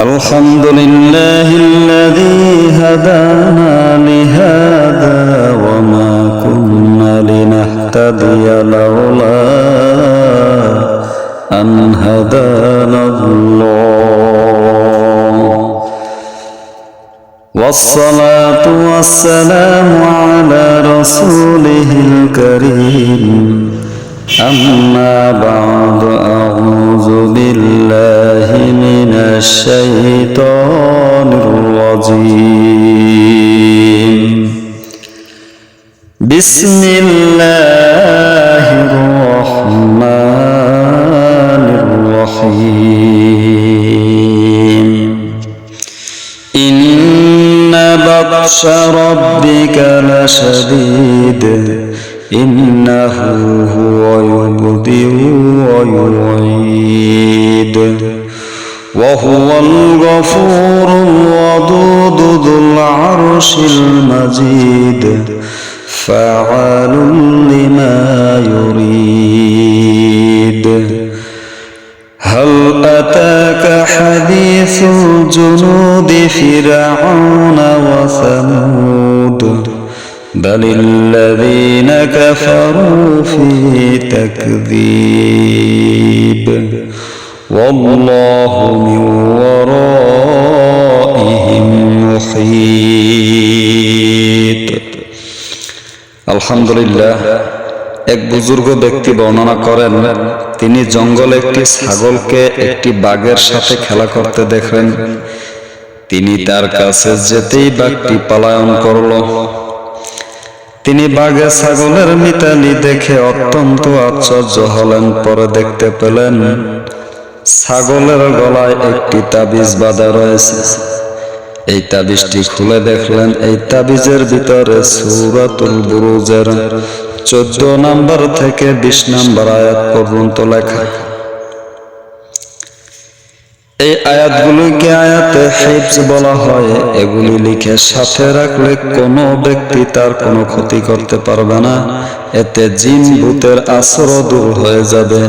الحمد لله الذي هدانا لهذا وما كنا لنهتدي لولا أن هدانا الله. والصلاة والسلام على رسوله الكريم. أما بعد أعوذ بالله من الشيطان الرجيم بسم الله الرحمن الرحيم إن بطش ربك لشديد إنه هو يبدئ ويعيد وهو الغفور الودود ذو العرش المجيد فعال لما يريد. هل أتاك حديث الجنود فرعون وثمود؟ بل الذين كفروا في تكذيب. والله من ورائهم محيط আলহামদুলিল্লাহ এক বুজুর্গ ব্যক্তি বর্ণনা করেন তিনি জঙ্গলে একটি ছাগলকে একটি বাঘের সাথে খেলা করতে দেখেন তিনি তার কাছে যেতেই বাঘটি পালায়ন করল তিনি বাঘে ছাগলের মিতালি দেখে অত্যন্ত আশ্চর্য হলেন পরে দেখতে পেলেন ছাগলের গলায় একটি তাবিজ বাঁধা রয়েছে। এই তাবিজটি খুলে দেখলেন, এই তাবিজের ভিতরে সুরাতুল বুরুজের চোদ্দ নাম্বার থেকে বিশ নাম্বার আয়াত পর্যন্ত লেখা। এই আয়াতগুলোকে আয়াতে হিফজ বলা হয়। এগুলি লিখে সাথে রাখলে কোনো ব্যক্তি তার কোনো ক্ষতি করতে পারবে না। এতে জিন, ভূতের আশ্র দূর হয়ে যাবে।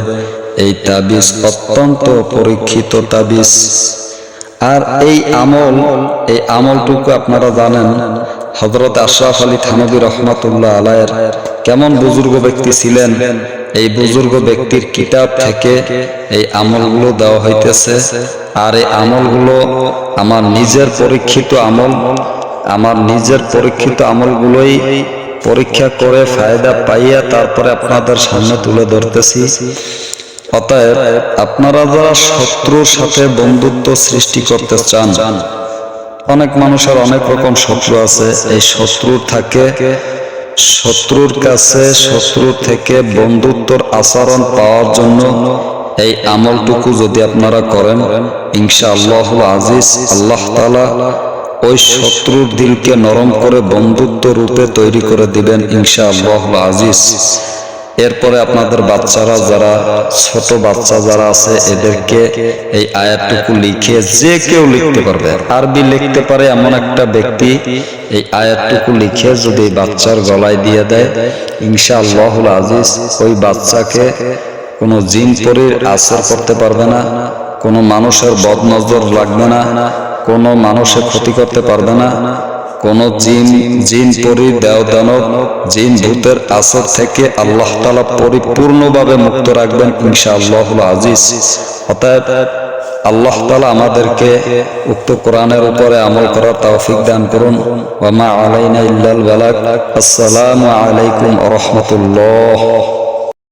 এই তাবিজ অত্যন্ত পরীক্ষিত তাবিজ। আর এই আমল, এই আমলটুকু আপনারা জানেন হজরত আশরাফ আলী থানবী রহমতুল্লাহ আলায়ের কেমন বুজুর্গ ব্যক্তি ছিলেন, এই বুজুর্গ ব্যক্তির কিতাব থেকে এই আমলগুলো দেওয়া হইতেছে। আর এই আমলগুলো আমার নিজের পরীক্ষিত আমল, আমার নিজের পরীক্ষিত আমলগুলোই পরীক্ষা করে ফায়দা পাইয়া তারপরে আপনাদের সামনে তুলে ধরতেছি। অতএব আপনারা যারা শত্রুর সাথে বন্ধুত্ব সৃষ্টি করতে চান, অনেক মানুষের অনেক রকম শত্রু আছে। এই শত্রুর থাকে, শত্রুর কাছে শত্রুর থেকে বন্ধুত্বর আচরণ পাওয়ার জন্য এই আমলটুকু যদি আপনারা করেন ইনশা আল্লাহ আজিজ আল্লাহ তালা ওই শত্রুর দিলকে নরম করে বন্ধুত্ব রূপে তৈরি করে দিবেন ইনশা আল্লাহ আজিজ। এরপরে আপনাদের বাচ্চারা যারা, ছোট বাচ্চা যারা আছে, এদেরকে এই আয়াতটুকু লিখে যে কেউ লিখতে পারবে। আরবি লিখতে পারে এমন একটা ব্যক্তি, এই আয়াতটুকু লিখে যদি বাচ্চার গলায় দিয়ে দেয় ইনশা আল্লাহুল আজিজ ওই বাচ্চাকে কোনো জিন পরির আসর করতে পারবে না, কোনো মানুষের বদনজর লাগবে না, কোনো মানুষের ক্ষতি করতে পারবে না কোন জিন জিন পরি দেও দানব জিন ভূতের আসর থেকে আল্লাহ তালা পরিপূর্ণভাবে মুক্ত রাখবেন ইনশা আল্লাহ আজিজ। অতএব আল্লাহ তালা আমাদেরকে উক্ত কোরআনের উপরে আমল করার তৌফিক দান করুন। ওয়ামা আলাইনা ইল্লাল বালাক। আসসালামু আলাইকুম রাহমাতুল্লাহ।